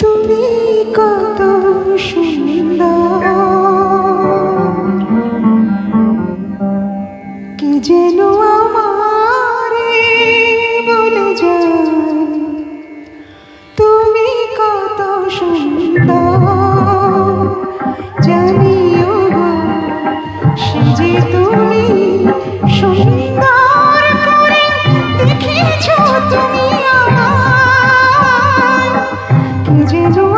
তুমি কত সুন্দর। 你记住。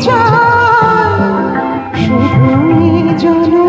চায় শুধু জন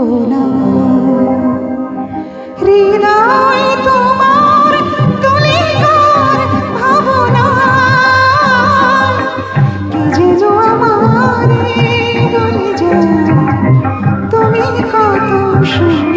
না। হৃদয় তোমার তুলিকার ভাবনা। কি যে জো আমার গলে যায় তুমি কত সুন্দর।